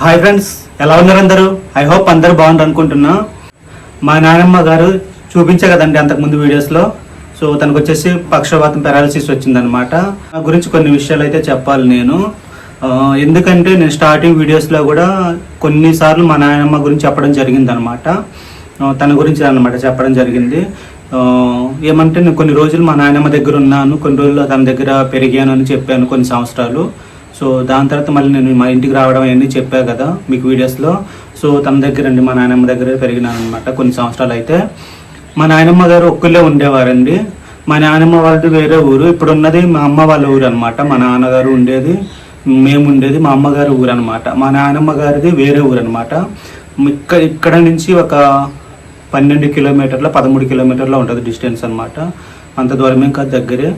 Hi friends ఎలా ఉన్నారు అందరూ? ఐ హోప్ అందరూ బాగుంటారు అనుకుంటున్నా. మా నానమ్మ గారు చూపించే కదండి అంతకుముందు వీడియోస్లో. సో తనకు వచ్చేసి పక్షవాతం పెరాలసిస్ వచ్చిందనమాట నా గురించి కొన్ని విషయాలు అయితే చెప్పాలి నేను. ఎందుకంటే నేను స్టార్టింగ్ వీడియోస్లో కూడా కొన్నిసార్లు మా నాయనమ్మ గురించి చెప్పడం జరిగిందనమాట తన గురించి అనమాట చెప్పడం జరిగింది. ఏమంటే నేను కొన్ని రోజులు మా నాయనమ్మ దగ్గర ఉన్నాను. కొన్ని రోజులు తన దగ్గర పెరిగాను అని చెప్పాను కొన్ని సంవత్సరాలు. సో దాని తర్వాత మళ్ళీ నేను మా ఇంటికి రావడం అవన్నీ చెప్పా కదా మీకు వీడియోస్లో సో తన దగ్గర అండి మా నాయనమ్మ దగ్గర పెరిగినాను అనమాట కొన్ని సంవత్సరాలు అయితే. మా నాయనమ్మ గారు ఒక్కళ్ళే ఉండేవారండి. మా నాయనమ్మ వాళ్ళది వేరే ఊరు. ఇప్పుడు ఉన్నది మా అమ్మ వాళ్ళ ఊరు అనమాట మా నాన్నగారు ఉండేది మేము ఉండేది మా అమ్మగారి ఊరు అనమాట మా నాయనమ్మ గారిది వేరే ఊరు అనమాట ఇక్కడ ఇక్కడ నుంచి ఒక పన్నెండు కిలోమీటర్ల పదమూడు కిలోమీటర్ల ఉంటుంది డిస్టెన్స్ అనమాట. అంత దూరం కాదు దగ్గరే.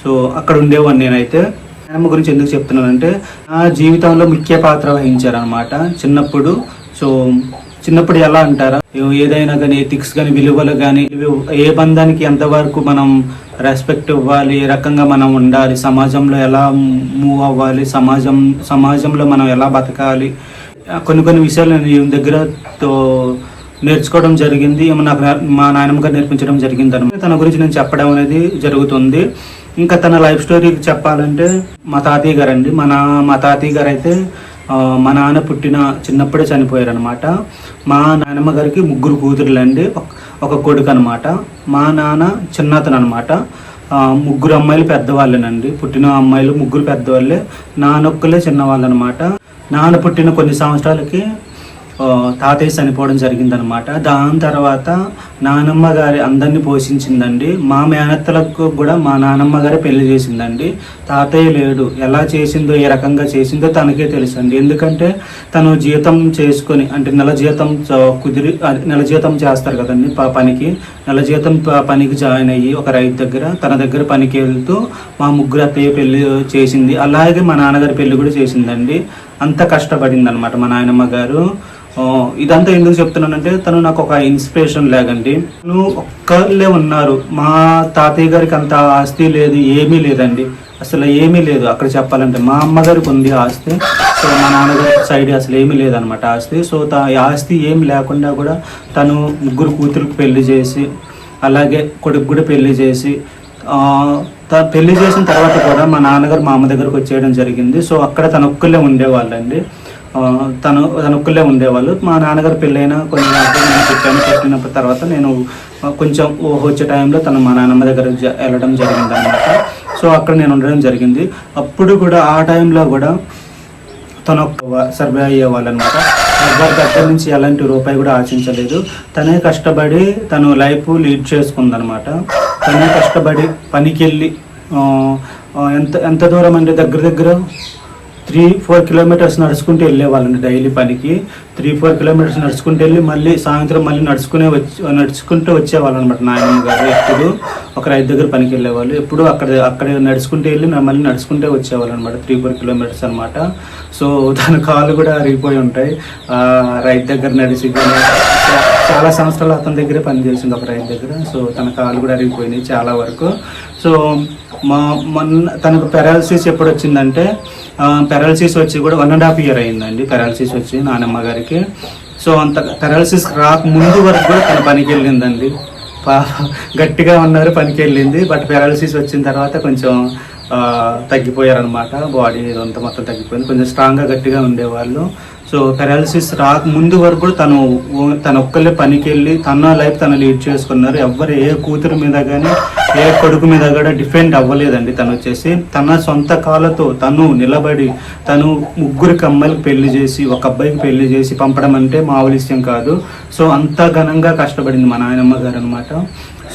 సో అక్కడ ఉండేవాడిని నేనైతే. నాయనమ్మ గురించి ఎందుకు చెప్తున్నానంటే నా జీవితంలో ముఖ్య పాత్ర వహించారనమాట చిన్నప్పుడు సో చిన్నప్పుడు ఎలా అంటారా? ఏదైనా కానీ ఎథిక్స్ కానీ విలువలు కానీ ఏ బంధానికి ఎంతవరకు మనం రెస్పెక్ట్ ఇవ్వాలి ఏ రకంగా మనం ఉండాలి సమాజంలో ఎలా మూవ్ అవ్వాలి సమాజం సమాజంలో మనం ఎలా బతకాలి కొన్ని కొన్ని విషయాలు నేను ఈమె దగ్గర నేర్చుకోవడం జరిగింది. ఏమో నాకు మా నాయనమ్మ గారు నేర్పించడం జరిగింది అనమాట తన గురించి నేను చెప్పడం అనేది జరుగుతుంది. ఇంకా తన లైఫ్ స్టోరీ చెప్పాలంటే మా తాతయ్య గారు అండి మన మా తాతయ్య గారు అయితే మా నాన్న పుట్టిన చిన్నప్పుడే చనిపోయారు అనమాట మా నాన్నమ్మ గారికి ముగ్గురు కూతురులండి. ఒక- ఒక కొడుకు అనమాట మా నాన్న చిన్నతను అనమాట ముగ్గురు అమ్మాయిలు పెద్దవాళ్ళేనండి. పుట్టిన అమ్మాయిలు ముగ్గురు పెద్దవాళ్ళే. నానొక్కలే చిన్నవాళ్ళు అనమాట నాన్న పుట్టిన కొన్ని సంవత్సరాలకి తాతయ్య చనిపోవడం జరిగిందనమాట దాని తర్వాత నానమ్మ గారి అందరినీ పోషించిందండి. మా మేనత్తలకు కూడా మా నానమ్మ గారే పెళ్ళి చేసిందండి. తాతయ్య లేడు. ఎలా చేసిందో ఏ రకంగా చేసిందో తనకే తెలుసండి. ఎందుకంటే తను జీతం చేసుకొని అంటే నెల జీతం కుదిరి నెల జీతం చేస్తారు కదండి పనికి. నెల జీతం పనికి జాయిన్ అయ్యి ఒక రైతు దగ్గర తన దగ్గర పనికి వెళ్తూ మా ముగ్గురు అత్తయ్య పెళ్ళి చేసింది. అలాగే మా నాన్నగారి పెళ్ళి కూడా చేసిందండి. అంత కష్టపడింది అనమాట మా నాయనమ్మ గారు. ఇదంతా ఎందుకు చెప్తున్నానంటే తను నాకు ఒక ఇన్స్పిరేషన్ లేదండి. నువ్వు ఒక్కళ్ళే ఉన్నారు. మా తాతయ్య గారికి అంత ఆస్తి లేదు ఏమీ లేదండి. అసలు ఏమీ లేదు. అక్కడ చెప్పాలంటే మా అమ్మగారికి ఉంది ఆస్తి. సో మా నాన్నగారి సైడ్ అసలు ఏమీ లేదనమాట ఆస్తి. సో తా ఆస్తి ఏం లేకుండా కూడా తను ముగ్గురు కూతురికి పెళ్ళి చేసి అలాగే కొడుకు కూడా పెళ్ళి చేసి త- పెళ్ళి చేసిన తర్వాత కూడా మా నాన్నగారు మా అమ్మ దగ్గరకు వచ్చేయడం జరిగింది. సో అక్కడ తన ఒక్కళ్ళే ఉండేవాళ్ళండి. తను తన ఒక్కళ్ళే ఉండేవాళ్ళు. మా నాన్నగారు పెళ్ళైన కొన్ని నేను పుట్టాను. పుట్టిన తర్వాత నేను కొంచెం ఊహ వచ్చే టైంలో తను మా నాన్నమ్మ దగ్గర వెళ్ళడం జరిగింది అనమాట సో అక్కడ నేను ఉండడం జరిగింది. అప్పుడు కూడా ఆ టైంలో కూడా తను సర్వే అయ్యేవాళ్ళు అనమాట ఎవరి దగ్గర నుంచి ఎలాంటి రూపాయి కూడా ఆశించలేదు. తనే కష్టపడి తను లైఫ్ లీడ్ చేసుకుందనమాట. తనే కష్టపడి పనికి వెళ్ళి ఎంత ఎంత దూరం అంటే దగ్గర దగ్గర? త్రీ ఫోర్ కిలోమీటర్స్ నడుచుకుంటూ వెళ్ళేవాళ్ళండి డైలీ పనికి. త్రీ ఫోర్ కిలోమీటర్స్ నడుచుకుంటూ వెళ్ళి మళ్ళీ సాయంత్రం మళ్ళీ నడుచుకునే వచ్చి నడుచుకుంటూ వచ్చేవాళ్ళు అనమాట నాయనమ్మ గారు. ఎప్పుడు ఒక రైతు దగ్గర పనికి వెళ్ళేవాళ్ళు. ఎప్పుడు అక్కడ అక్కడ నడుచుకుంటూ వెళ్ళి మళ్ళీ నడుచుకుంటే వచ్చేవాళ్ళు అనమాట త్రీ ఫోర్ కిలోమీటర్స్ అనమాట. సో తన కాళ్ళు కూడా అరిగిపోయి ఉంటాయి. రైతు దగ్గర నడిచి చాలా సంవత్సరాలు అతని దగ్గరే పనిచేసింది ఒక రైతు దగ్గర. సో తన కాలు కూడా అరిగిపోయినాయి చాలా వరకు. సో మా మొన్న తనకు పెరాలసిస్ ఎప్పుడు వచ్చిందంటే పెరాలసిస్ వచ్చి కూడా వన్ అండ్ హాఫ్ ఇయర్ అయిందండి పెరాలసిస్ వచ్చి నానమ్మ గారికి. సో అంత పెరాలసిస్ రాక ముందు వరకు కూడా తన పనికి వెళ్ళిందండి. గట్టిగా ఉన్నారు పనికి వెళ్ళింది. బట్ పెరాలసిస్ వచ్చిన తర్వాత కొంచెం తగ్గిపోయారనమాట బాడీ ఇదంతా మొత్తం తగ్గిపోయింది. కొంచెం స్ట్రాంగ్గా గట్టిగా ఉండేవాళ్ళు. సో పెరాలసిస్ రాక ముందు వరకు కూడా తను ఓ- తన ఒక్కళ్ళే పనికి వెళ్ళి తన లైఫ్ తను లీడ్ చేసుకున్నారు. ఎవ్వరు ఏ కూతురు మీద కానీ ఏ కొడుకు మీద కూడా డిఫెండ్ అవ్వలేదండి తను వచ్చేసి. తన సొంత కాళ్ళతో తను నిలబడి తను ముగ్గురికి అమ్మాయిలకు పెళ్ళి చేసి ఒక అబ్బాయికి పెళ్ళి చేసి పంపడం అంటే మామూలు విషయం కాదు. సో అంత ఘనంగా కష్టపడింది మా నాయనమ్మ గారు అనమాట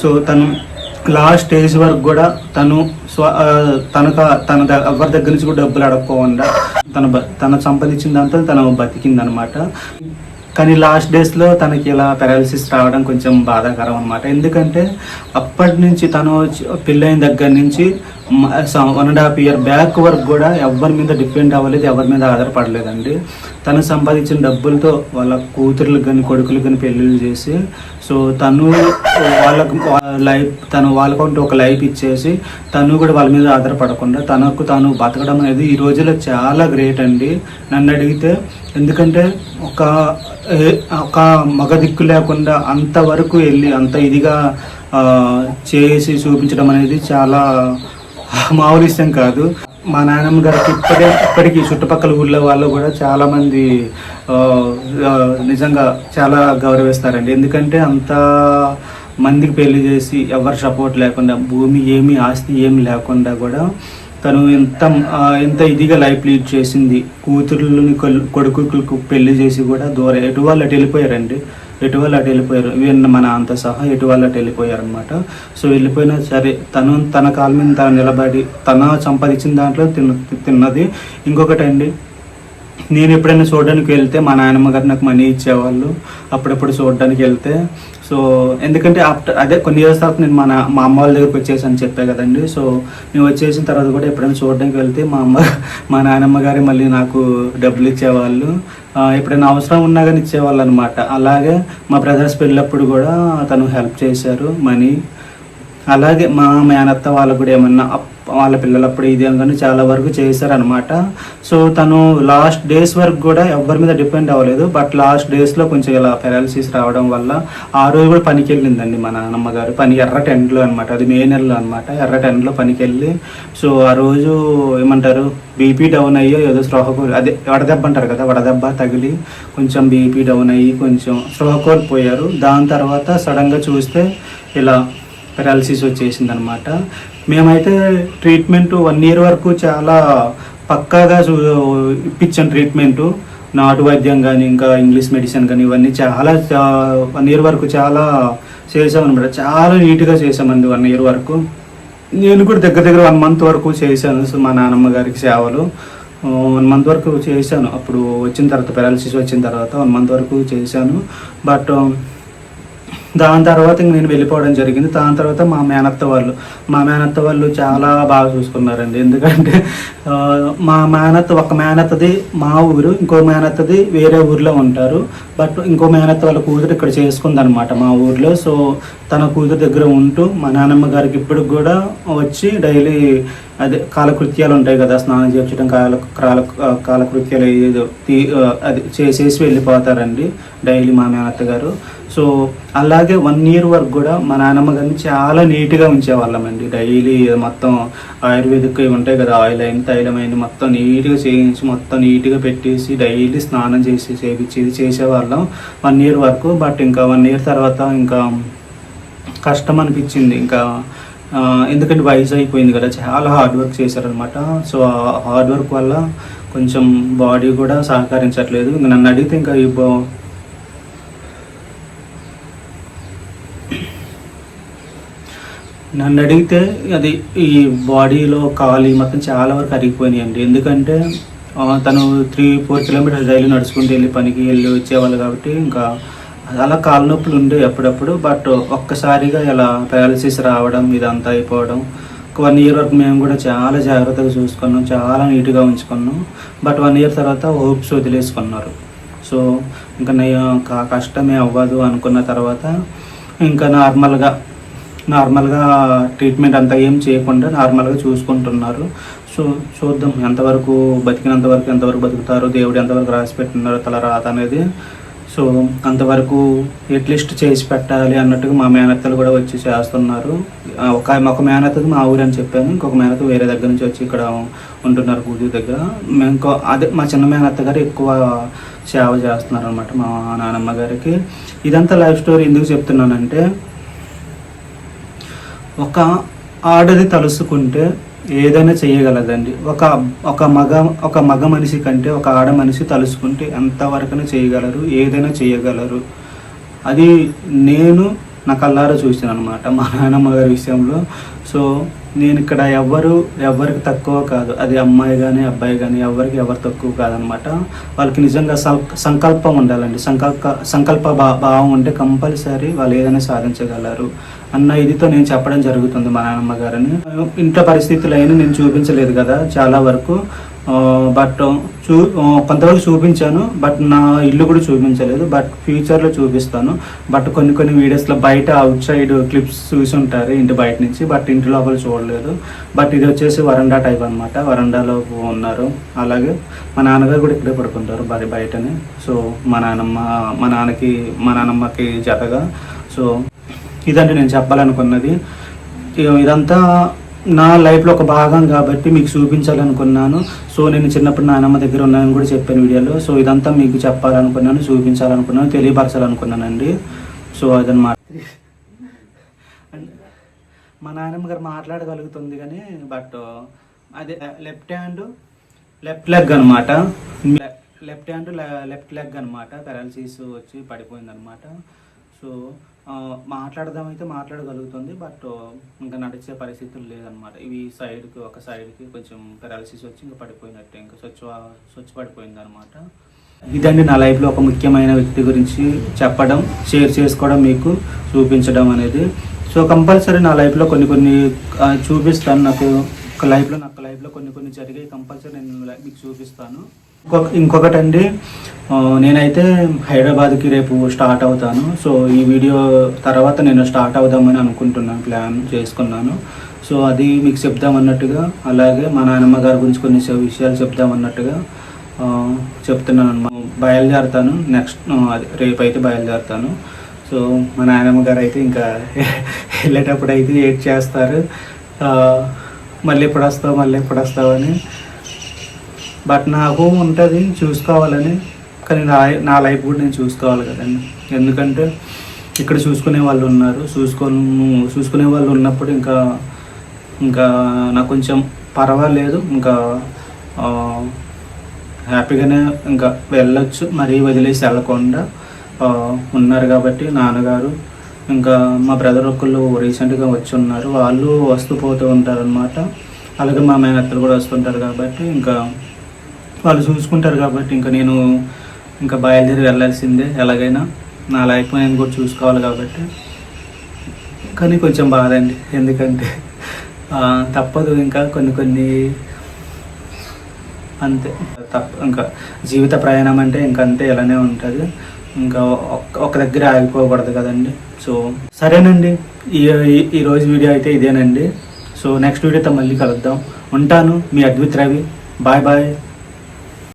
సో తను లాస్ట్ స్టేజ్ వరకు కూడా తను స్వ తనకు తన ఎవరి దగ్గర నుంచి కూడా డబ్బులు అడగకుండా తన తన సంపాదించిన దాంతో తను బతికింది అనమాట కానీ లాస్ట్ డేస్లో తనకి ఇలా పెరాలసిస్ రావడం కొంచెం బాధాకరం అనమాట ఎందుకంటే అప్పటి నుంచి తను పెళ్ళైన దగ్గర నుంచి one and half year back వరకు కూడా ఎవరి మీద డిపెండ్ అవ్వలేదు ఎవరి మీద ఆధారపడలేదండి. తను సంపాదించిన డబ్బులతో వాళ్ళ కూతుర్లకు కానీ కొడుకులకు కానీ పెళ్ళిళ్ళు చేసి సో తను వాళ్ళకు లైఫ్ తను వాళ్ళకంటూ ఒక లైఫ్ ఇచ్చేసి తను కూడా వాళ్ళ మీద ఆధారపడకుండా తనకు తాను బతకడం అనేది ఈ రోజుల్లో చాలా గ్రేట్ అండి. నన్ను అడిగితే ఎందుకంటే ఒక ఏ- ఒక మగ దిక్కు లేకుండా అంతవరకు వెళ్ళి అంత ఇదిగా చేసి చూపించడం అనేది చాలా మామూలు విషయం కాదు. మా నాన్నమ్మ గారికి ఇప్పటికే ఇప్పటికీ చుట్టుపక్కల ఊళ్ళో వాళ్ళు కూడా చాలా మంది నిజంగా చాలా గౌరవిస్తారండి. ఎందుకంటే అంత మందికి పెళ్ళి చేసి ఎవరు సపోర్ట్ లేకుండా భూమి ఏమి ఆస్తి ఏమి లేకుండా కూడా తను ఎంత ఎంత ఇదిగా లైఫ్ లీడ్ చేసింది. కూతుర్లని కొడుకులకు పెళ్ళి చేసి కూడా దూరం ఎటు వాళ్ళు అటు వెళ్ళిపోయారండి. ఎటు అటు వెళ్ళిపోయారు? ఈవెన్ మన అంత సహా ఎటు అటు వెళ్ళిపోయారు అనమాట సో వెళ్ళిపోయినా సరే తను తన కాళ్ళ మీద తను నిలబడి తన సంపాదించిన దాంట్లో తిన్న తిన్నది. ఇంకొకటి అండి నేను ఎప్పుడైనా చూడడానికి వెళ్తే మా నాయనమ్మ గారు నాకు మనీ ఇచ్చేవాళ్ళు. అప్పుడప్పుడు చూడడానికి వెళ్తే సో ఎందుకంటే ఆఫ్టర్ అదే కొన్ని ఇయర్స్ తర్వాత నేను మా మా అమ్మ వాళ్ళ దగ్గరికి వచ్చేసి అని చెప్పా కదండి. సో మేము వచ్చేసిన తర్వాత కూడా ఎప్పుడైనా చూడడానికి వెళ్తే మా అమ్మ మా నాయనమ్మ గారే మళ్ళీ నాకు డబ్బులు ఇచ్చేవాళ్ళు. ఎప్పుడైనా అవసరం ఉన్నా కానీ ఇచ్చేవాళ్ళు అనమాట అలాగే మా బ్రదర్స్ పెళ్ళినప్పుడు కూడా తను హెల్ప్ చేశారు మనీ. అలాగే మా మేనత్త వాళ్ళకు కూడా ఏమన్నా వాళ్ళ పిల్లలప్పుడు ఇది కానీ చాలా వరకు చేశారనమాట సో తను లాస్ట్ డేస్ వరకు కూడా ఎవరి మీద డిపెండ్ అవ్వలేదు. బట్ లాస్ట్ డేస్లో కొంచెం ఇలా పెరాలసిస్ రావడం వల్ల ఆ రోజు కూడా పనికి వెళ్ళిందండి మా అమ్మగారు పని ఎర్ర టెన్లో అనమాట అది మే నెలలో అనమాట ఎర్ర టెన్లో పనికి వెళ్ళి సో ఆ రోజు ఏమంటారు? బీపీ డౌన్ అయ్యో ఏదో స్పృహ అదే వడదెబ్బ అంటారు కదా వడదెబ్బ తగిలి కొంచెం బీపీ డౌన్ అయ్యి కొంచెం స్పృహ పోయారు దాని తర్వాత సడన్గా చూస్తే ఇలా పెరాలసిస్ వచ్చేసింది అనమాట మేమైతే ట్రీట్మెంట్ వన్ ఇయర్ వరకు చాలా పక్కాగా చూ ఇప్పించాం ట్రీట్మెంటు నాటు వైద్యం కానీ ఇంకా ఇంగ్లీష్ మెడిసిన్ కానీ ఇవన్నీ చాలా వన్ ఇయర్ వరకు చాలా చేసామన్నమాట చాలా నీట్గా చేసామండి వన్ ఇయర్ వరకు. నేను కూడా దగ్గర దగ్గర వన్ మంత్ వరకు చేశాను సో మా నాన్నమ్మ గారికి సేవలు. వన్ మంత్ వరకు చేశాను. అప్పుడు వచ్చిన తర్వాత పెరాలసిస్ వచ్చిన తర్వాత వన్ మంత్ వరకు చేశాను. బట్ దాని తర్వాత ఇంక నేను వెళ్ళిపోవడం జరిగింది. దాని తర్వాత మా మేనత్త వాళ్ళు మా మేనత్త వాళ్ళు చాలా బాగా చూసుకున్నారండి. ఎందుకంటే మా మేనత్త ఒక మేనత్తది మా ఊరు ఇంకో మేనత్తది వేరే ఊర్లో ఉంటారు. బట్ ఇంకో మేనత్త వాళ్ళ కూతురు ఇక్కడ చేసుకుంది అనమాట మా ఊర్లో. సో తన కూతురు దగ్గర ఉంటూ మా నాన్నమ్మ గారికి ఇప్పటికి కూడా వచ్చి డైలీ అదే కాలకృత్యాలు ఉంటాయి కదా స్నానం చేయించడం కాల కాల కాలకృత్యాలు ఏదో తీ- అది చేసేసి వెళ్ళిపోతారండి డైలీ మా మేనత్త గారు సో అలాగే వన్ ఇయర్ వరకు కూడా మా నాన్నమ్మ గారిని చాలా నీట్గా ఉంచేవాళ్ళమండి. డైలీ మొత్తం ఆయుర్వేదిక్ ఇవి ఉంటాయి కదా ఆయిల్ అయిన తైలం అయిన మొత్తం నీట్గా చేయించి మొత్తం నీట్గా పెట్టేసి డైలీ స్నానం చేసి చేయించేది చేసేవాళ్ళం వన్ ఇయర్ వరకు. బట్ ఇంకా వన్ ఇయర్ తర్వాత ఇంకా కష్టం అనిపించింది. ఇంకా ఎందుకంటే వయసు అయిపోయింది కదా చాలా హార్డ్ వర్క్ చేశారనమాట సో ఆ హార్డ్ వర్క్ వల్ల కొంచెం బాడీ కూడా సహకరించట్లేదు. ఇంకా నన్ను అడిగితే ఇంకా ఈ నన్ను అడిగితే అది ఈ బాడీలో కాలి మొత్తం చాలా వరకు అరిగిపోయినాయండి. ఎందుకంటే తను త్రీ ఫోర్ కిలోమీటర్స్ డైలీ నడుచుకుంటూ వెళ్ళి పనికి వెళ్ళి వచ్చేవాళ్ళు కాబట్టి ఇంకా అలా కాళ్ళ నొప్పులు ఉండేవి అప్పుడప్పుడు బట్ ఒక్కసారిగా ఇలా పారాలసిస్ రావడం ఇదంతా అయిపోవడం వన్ ఇయర్ వరకు మేము కూడా చాలా జాగ్రత్తగా చూసుకున్నాం చాలా నీట్గా ఉంచుకున్నాం బట్ వన్ ఇయర్ తర్వాత హోప్స్ వదిలేసుకున్నారు. సో ఇంకా నేను కష్టమే అవ్వదు అనుకున్న తర్వాత ఇంకా నార్మల్గా నార్మల్గా ట్రీట్మెంట్ అంతా ఏం చేయకుండా నార్మల్గా చూసుకుంటున్నారు. సో చూద్దాం ఎంతవరకు బతికినంతవరకు ఎంతవరకు బతుకుతారో దేవుడు ఎంతవరకు రాసి పెట్టున్నారో తల రాత అనేది సో అంతవరకు ఎట్లీస్ట్ చేసి పెట్టాలి అన్నట్టుగా మా మేనత్తలు కూడా వచ్చి చేస్తున్నారు. ఒక ఒక మేనత్తది మా ఊరు అని చెప్పాను. ఇంకొక మేనత్త వేరే దగ్గర నుంచి వచ్చి ఇక్కడ ఉంటున్నారు పూజ దగ్గర. మేము ఇంకో అదే మా చిన్న మేనత్త గారు ఎక్కువ సేవ చేస్తున్నారు అనమాట మా నానమ్మ గారికి. ఇదంతా లైఫ్ స్టోరీ ఎందుకు చెప్తున్నానంటే ఒక ఆడది తలుసుకుంటే ఏదైనా చేయగలదండి. ఒక ఒక మగ ఒక మగ మనిషి కంటే ఒక ఆడ మనిషి తలుసుకుంటే ఎంతవరకైనా చేయగలరు ఏదైనా చేయగలరు. అది నేను నా కళ్ళారా చూసాను అనమాట మా నాన్నమ్మ గారి విషయంలో. సో నేను ఇక్కడ ఎవ్వరు ఎవరికి తక్కువ కాదు. అది అమ్మాయి కానీ అబ్బాయి కానీ ఎవరికి ఎవరు తక్కువ కాదనమాట వాళ్ళకి నిజంగా సంకల్పం ఉండాలండి. సంకల్ప సంకల్ప భావం ఉంటే కంపల్సరీ వాళ్ళు ఏదైనా సాధించగలరు. అన్న ఇదితో నేను చెప్పడం జరుగుతుంది మా నాన్నమ్మ గారిని. ఇంట్లో పరిస్థితులు అయినా నేను చూపించలేదు కదా చాలా వరకు. బట్ చూ కొంతవరకు చూపించాను బట్ నా ఇల్లు కూడా చూపించలేదు బట్ ఫ్యూచర్లో చూపిస్తాను. బట్ కొన్ని కొన్ని వీడియోస్లో బయట అవుట్ సైడ్ క్లిప్స్ చూసి ఉంటారు ఇంటి బయట నుంచి బట్ ఇంటి లోపల చూడలేదు. బట్ ఇది వచ్చేసి వరండా టైప్ అనమాట వరండాలో ఉన్నారు. అలాగే మా నాన్నగారు కూడా ఇక్కడే పడుకుంటారు బయట బయటనే. సో మా నాన్నమ్మ మా నాన్నకి మా నాన్నమ్మకి జతగా సో ఇదండి నేను చెప్పాలనుకున్నది. ఇదంతా నా లైఫ్లో ఒక భాగం కాబట్టి మీకు చూపించాలనుకున్నాను. సో నేను చిన్నప్పుడు నానమ్మ దగ్గర ఉన్నానని కూడా చెప్పాను వీడియోలో. సో ఇదంతా మీకు చెప్పాలనుకున్నాను చూపించాలనుకున్నాను తెలియపరచాలనుకున్నానండి. సో అదనమాట మా నాన్నమ్మ గారు మాట్లాడగలుగుతుంది కానీ బట్ అదే లెఫ్ట్ హ్యాండ్ లెఫ్ట్ లెగ్ అనమాట లెఫ్ట్ హ్యాండ్ లెఫ్ట్ లెగ్ అనమాట పెరాలసిస్ వచ్చి పడిపోయింది అనమాట సో మాట్లాడదామైతే మాట్లాడగలుగుతుంది బట్ ఇంకా నడిచే పరిస్థితులు లేదనమాట ఇవి సైడ్కి ఒక సైడ్కి కొంచెం పెరాలసిస్ వచ్చి ఇంకా పడిపోయినట్టే ఇంకా స్వచ్ఛ స్వచ్ఛ పడిపోయింది అనమాట ఇదండి నా లైఫ్లో ఒక ముఖ్యమైన వ్యక్తి గురించి చెప్పడం షేర్ చేసుకోవడం మీకు చూపించడం అనేది. సో కంపల్సరీ నా లైఫ్లో కొన్ని కొన్ని చూపిస్తాను. నాకు ఒక లైఫ్లో నాకు లైఫ్లో కొన్ని కొన్ని జరిగాయి కంపల్సరీ నేను మీకు చూపిస్తాను. ఇంకొకటండి నేనైతే హైదరాబాద్కి రేపు స్టార్ట్ అవుతాను. సో ఈ వీడియో తర్వాత నేను స్టార్ట్ అవుదామని అనుకుంటున్నాను ప్లాన్ చేసుకున్నాను. సో అది మీకు చెప్దామన్నట్టుగా అలాగే మా నాన్నమ్మ గారి గురించి కొన్ని విషయాలు చెప్దామన్నట్టుగా అన్నట్టుగా చెప్తున్నాను అనమాట బయలుదేరుతాను నెక్స్ట్ అది రేపు అయితే బయలుదేరుతాను. సో మా నాయనమ్మ గారు అయితే ఇంకా వెళ్ళేటప్పుడు అయితే ఏడ్ చేస్తారు? మళ్ళీ ఎప్పుడు వస్తావు మళ్ళీ ఎప్పుడు వస్తావు అని బట్ నాకు ఉంటుంది చూసుకోవాలని. కానీ నా నా లైఫ్ కూడా నేను చూసుకోవాలి కదండి. ఎందుకంటే ఇక్కడ చూసుకునే వాళ్ళు ఉన్నారు. చూసుకొని చూసుకునే వాళ్ళు ఉన్నప్పుడు ఇంకా ఇంకా నాకు కొంచెం పర్వాలేదు. ఇంకా హ్యాపీగానే ఇంకా వెళ్ళొచ్చు. మరీ వదిలేసి వెళ్ళకుండా ఉన్నారు కాబట్టి నాన్నగారు. ఇంకా మా బ్రదర్ ఒకళ్ళు రీసెంట్గా వచ్చి ఉన్నారు వాళ్ళు వస్తూ పోతూ ఉంటారు అనమాట అలాగే మా మేనత్తలు కూడా వస్తుంటారు కాబట్టి ఇంకా వాళ్ళు చూసుకుంటారు కాబట్టి ఇంకా నేను ఇంకా బయలుదేరి వెళ్ళాల్సిందే ఎలాగైనా. నా లైఫ్ నేను కూడా చూసుకోవాలి కాబట్టి. కానీ కొంచెం బాధ అండి. ఎందుకంటే తప్పదు ఇంకా కొన్ని కొన్ని అంతే. తప్ప ఇంకా జీవిత ప్రయాణం అంటే ఇంకా అంతే ఇలానే ఉంటుంది. ఇంకా ఒక దగ్గర ఆగిపోకూడదు కదండి. సో సరేనండి. ఈ ఈ- వీడియో అయితే ఇదేనండి. సో నెక్స్ట్ వీడియోతో మళ్ళీ కలుద్దాం. ఉంటాను మీ అద్విత్ రవి. Bye bye.